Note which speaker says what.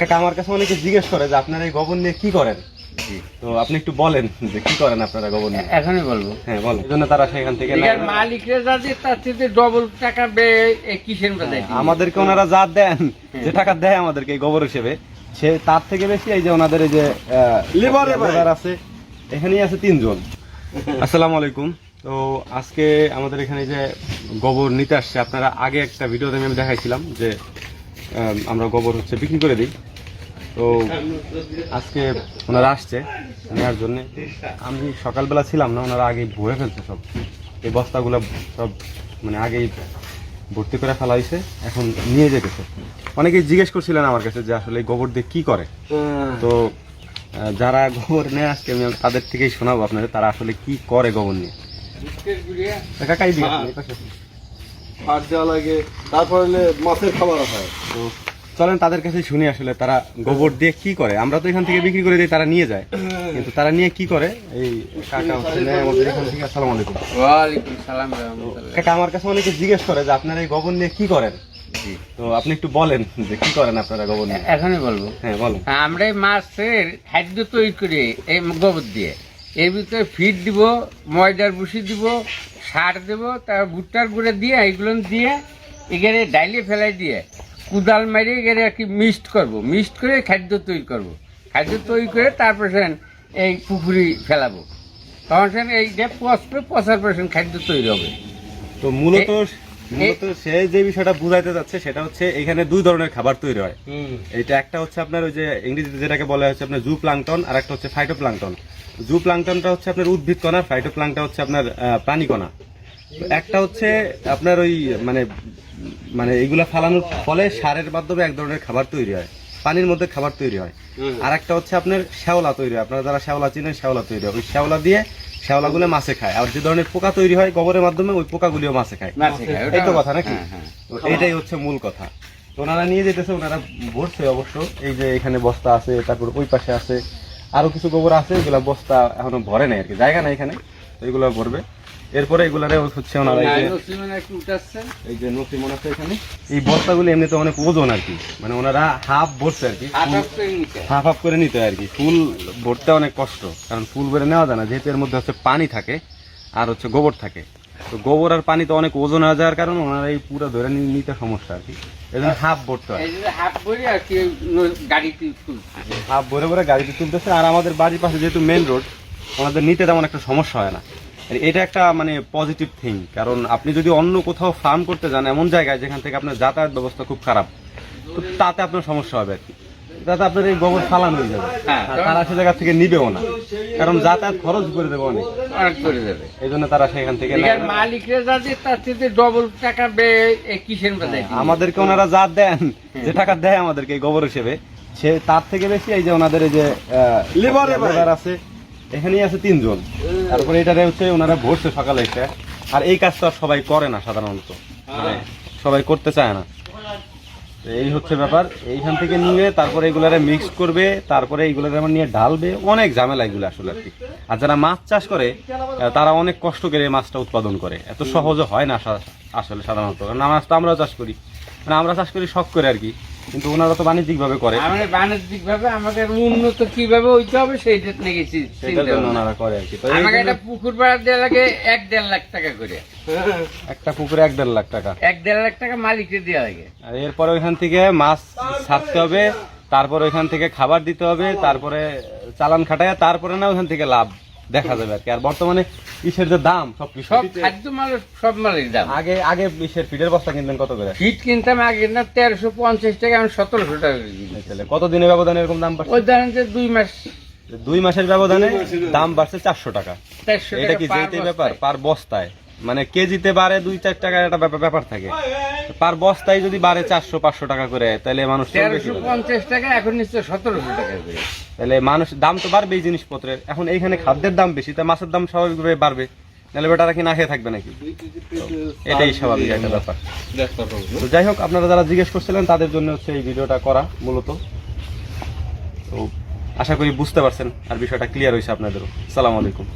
Speaker 1: কাকা আমার কাছে অনেকে জিজ্ঞেস করে যে আপনারা এই গোবর নিয়ে কি করেন? তো আপনি একটু বলেন যে কি করেন আপনারা গোবর নিয়ে?
Speaker 2: এখনই বলব।
Speaker 1: হ্যাঁ বলেন। এই জন্য তারা সেখান থেকে।
Speaker 2: মালিকরা যাদের তার থেকে ডবল টাকা ব্যয় কিসের
Speaker 1: হ্যাঁ, আমাদেরকে ওনারা যা দেন যে টাকা দেয় আমাদেরকে এই গোবর হিসেবে সে তার থেকে বেশি এই যে ওনাদের এই যে লেবার আছে এখানেই আছে তিনজন। আসসালামু আলাইকুম। তো আজকে আমাদের এখানে যে গোবর নিতে আসছে আপনারা আগে একটা ভিডিওতে আমি দেখাইছিলাম যে আহ, আমরা গোবর হচ্ছে বিক্রি করে দিই। তো আজকে ওনারা আসছে নেওয়ার জন্য। আমি সকালবেলা ছিলাম না ওনারা আগেই ভরে ফেলছে সব। এই বস্তাগুলো সব মানে আগেই ভর্তি করে ফেলা হয়েছে এখন নিয়ে যেতেছে। অনেকেই জিজ্ঞেস করছিলেন আমার কাছে যে আসলে গোবর দিয়ে কী করে। তো যারা গোবর নিয়ে আসছে আমি তাদের থেকেই শোনাবো আপনাদের তারা আসলে কি করে গোবর নিয়ে। কাকাই আসুন।
Speaker 3: সার দেওয়া লাগে তারপরে মাছের খাবার হয়।
Speaker 1: তো চলেন তাদের কাছে শুনি আসলে তারা গোবর দিয়ে কি করে। আমরা তো এখান থেকে বিক্রি করে দিই তারা নিয়ে যায়। কিন্তু তারা নিয়ে কি করে? এই কাকা হচ্ছে আমাদের এখান থেকে আসসালামু আলাইকুম।
Speaker 2: ওয়ালাইকুম সালাম
Speaker 1: কাকা আমার কাছে অনেকে জিজ্ঞেস করে যে আপনারা এই গোবর নিয়ে কি করেন? তো আপনি একটু বলেন যে কি করেন আপনারা গোবর নিয়ে?
Speaker 2: এখনই বলব।
Speaker 1: হ্যাঁ বলেন।
Speaker 2: আমরা মাছের খাদ্য তৈরি করি এই গোবর দিয়ে এর ভিতরে ফিড দিব ময়দার ভুসি দিব সার দেব তারপর ভুট্টার গুঁড়ে দিয়ে এইগুলো দিয়ে এখানে ডাইলে ফেলাই দিয়ে কুদাল মারিয়ে এখানে আর কি মিক্সড করব। মিক্সড করে খাদ্য তৈরি করব। খাদ্য তৈরি করে তারপর সেন এই পুকুরি ফেলাবো। তখন সেন এই যে পচবে পচার পর সেন খাদ্য তৈরি হবে।
Speaker 1: তো মূলত মূলত সে যে বিষয়টা বুঝাইতে যাচ্ছে সেটা হচ্ছে এখানে দুই ধরনের খাবার তৈরি হয়। এটা একটা হচ্ছে আপনার ওই যে ইংরেজিতে যেটাকে বলা হচ্ছে আপনার জু প্লাংটন আর একটা হচ্ছে ফাইটো প্লাংটন জু প্লাংটনটা হচ্ছে আপনার উদ্ভিদ কণা ফাইটো প্লাংটা হচ্ছে আপনার প্রাণী কণা। তো একটা হচ্ছে আপনার ওই মানে মানে এইগুলা ফালানোর ফলে সারের মাধ্যমে এক ধরনের খাবার তৈরি হয়। পানির মধ্যে খাবার তৈরি হয়। আর একটা হচ্ছে আপনার শ্যাওলা তৈরি হয়। আপনারা যারা শ্যাওলা চিনেন শ্যাওলা তৈরি হয়। ওই শ্যাওলা দিয়ে শ্যাওলাগুলো মাছে খায়। আর যে ধরনের পোকা তৈরি হয় গোবরের মাধ্যমে ওই পোকাগুলিও মাছে খায়।
Speaker 2: মাছে খায়,
Speaker 1: এই তো কথা নাকি?
Speaker 2: হ্যাঁ, হ্যাঁ।
Speaker 1: তো এইটাই হচ্ছে মূল কথা। ওনারা নিয়ে যেতেছে ওনারা ভরছে অবশ্য। এই যে এখানে বস্তা আছে তারপর ওই পাশে আছে। আরও কিছু গোবর আছে এগুলা বস্তা এখনও ভরে নাই আর কি। জায়গা নাই এখানে এগুলো ভরবে। এরপরে এগুলারে হচ্ছে ওনারা এই যে
Speaker 2: নসিমন একটু উঠাচ্ছে।
Speaker 1: এই যে নসিমন আছে এখানে। এই বস্তাগুলো এমনিতে অনেক ওজন আর কি। মানে ওনারা হাফ ভরছে আর কি হাফ হাফ করে নিতে আর কি। ফুল ভরতে অনেক কষ্ট কারণ ফুল ভরে নেওয়া যায় না যেহেতু এর মধ্যে হচ্ছে পানি থাকে আর হচ্ছে গোবর থাকে। তো গোবর আর পানি তো অনেক ওজন হয়ে যাওয়ার কারণে ওনারা এই পুরো ধরে নিতে সমস্যা আর কি। এই জন্য হাফ ভরতে হয়।
Speaker 2: হাত ভরি আর কি গাড়িতে
Speaker 1: হাফ ভরে ভরে গাড়িতে তুলতেছে। আর আমাদের বাড়ির পাশে যেহেতু মেন রোড ওনাদের নিতে তেমন একটা সমস্যা হয় না। এটা একটা মানে পজিটিভ থিং কারণ আপনি যদি অন্য কোথাও ফার্ম করতে যান এমন জায়গায় যেখান থেকে আপনার যাতায়াত ব্যবস্থা খুব খারাপ তো তাতে আপনার সমস্যা হবে আর কি। তাতে আপনার এই গোবর ফালান হয়ে যাবে।
Speaker 2: হ্যাঁ।
Speaker 1: তারা সে জায়গা থেকে নিবেও না কারণ যাতায়াত খরচ করে দেবে অনেক।
Speaker 2: অনেক করে দেবে।
Speaker 1: এই জন্য তারা সেখান থেকে নেয়।
Speaker 2: এখানে
Speaker 1: না।
Speaker 2: তার থেকে ডবল টাকা কিসের
Speaker 1: আমাদেরকে ওনারা যা দেন যে টাকা দেয় আমাদেরকে গোবর হিসেবে সে তার থেকে বেশি এই যে ওনাদের এই যে লেবার আছে। এখানেই আছে তিনজন। তারপরে এটারে হচ্ছে ওনারা ভরছে সকালে এসে। আর এই কাজটা সবাই করে না সাধারণত। মানে সবাই করতে চায় না। এই হচ্ছে ব্যাপার। এইখান থেকে নিয়ে তারপরে এগুলারে মিক্স করবে, তারপরে এগুলারে আবার নিয়ে ঢালবে। অনেক ঝামেলা এগুলো আসলে আর কি। আর যারা মাছ চাষ করে তারা অনেক কষ্ট করে মাছটা উৎপাদন করে। এত সহজে হয় না আসা- আসলে সাধারণত। কারণ মাছ তো আমরাও চাষ করি। মানে আমরা চাষ করি শখ করে আর কি। কিন্তু ওনারা তো বাণিজ্যিক ভাবে করে।
Speaker 2: আমরা বাণিজ্যিক ভাবে আমাদের উন্নত কীভাবে হইতে হবে সেইটা লেগেছি
Speaker 1: সেটার জন্য ওনারা করে আর কি। তো
Speaker 2: আমাকে একটা পুকুর ভাড়া দেওয়া লাগে এক দেড় লাখ টাকা করে।
Speaker 1: একটা পুকুরে এক দেড় লাখ টাকা।
Speaker 2: এক দেড় লাখ টাকা মালিককে দেওয়া লাগে।
Speaker 1: আর এরপরে ওইখান থেকে মাছ ছাড়তে হবে তারপর ওইখান থেকে খাবার দিতে হবে তারপরে চালান খাটায় তারপরে না ওইখান থেকে লাভ। দেখা যাবে আর কি। আর বর্তমানে ইসের যে দাম সব কিছু
Speaker 2: সব খাদ্য মালের সব মালের দাম।
Speaker 1: আগে আগে ইসের ফিডের বস্তা কিনতেন কত করে?
Speaker 2: ফিট কিনতাম আগে না তেরোশো পঞ্চাশ টাকা আমি সতেরোশো টাকা করে কিনি
Speaker 1: তাহলে কত দিনের ব্যবধানে এরকম দাম বাড়ছে?
Speaker 2: ওই যে দুই মাস।
Speaker 1: দুই মাসের ব্যবধানে দাম বাড়ছে চারশো টাকা। এটা কি যেতে ব্যাপার পার বস্তায়। মানে কেজিতে বাড়ে দুই চার টাকার একটা ব্যাপার ব্যাপার থাকে। পার বস্তায় যদি বাড়ে চারশো পাঁচশো টাকা করে তাহলে মানুষ
Speaker 2: তেরোশো পঞ্চাশ টাকা এখন নিশ্চয় সতেরোশো টাকা করে।
Speaker 1: তাহলে মানুষ, দাম তো বাড়বে এই জিনিসপত্রের। এখন এইখানে খাদ্যের দাম বেশি, তাই মাছের দাম স্বাভাবিকভাবে বাড়বে। নাহলে বেটারা কি না খেয়ে থাকবে নাকি? এটাই স্বাভাবিক একটা ব্যাপার। তো যাই হোক, আপনারা যারা জিজ্ঞেস করছিলেন, তাদের জন্য হচ্ছে এই ভিডিওটা করা মূলত। তো আশা করি বুঝতে পারছেন, আর বিষয়টা ক্লিয়ার হয়েছে আপনাদেরও। সালাম আলাইকুম।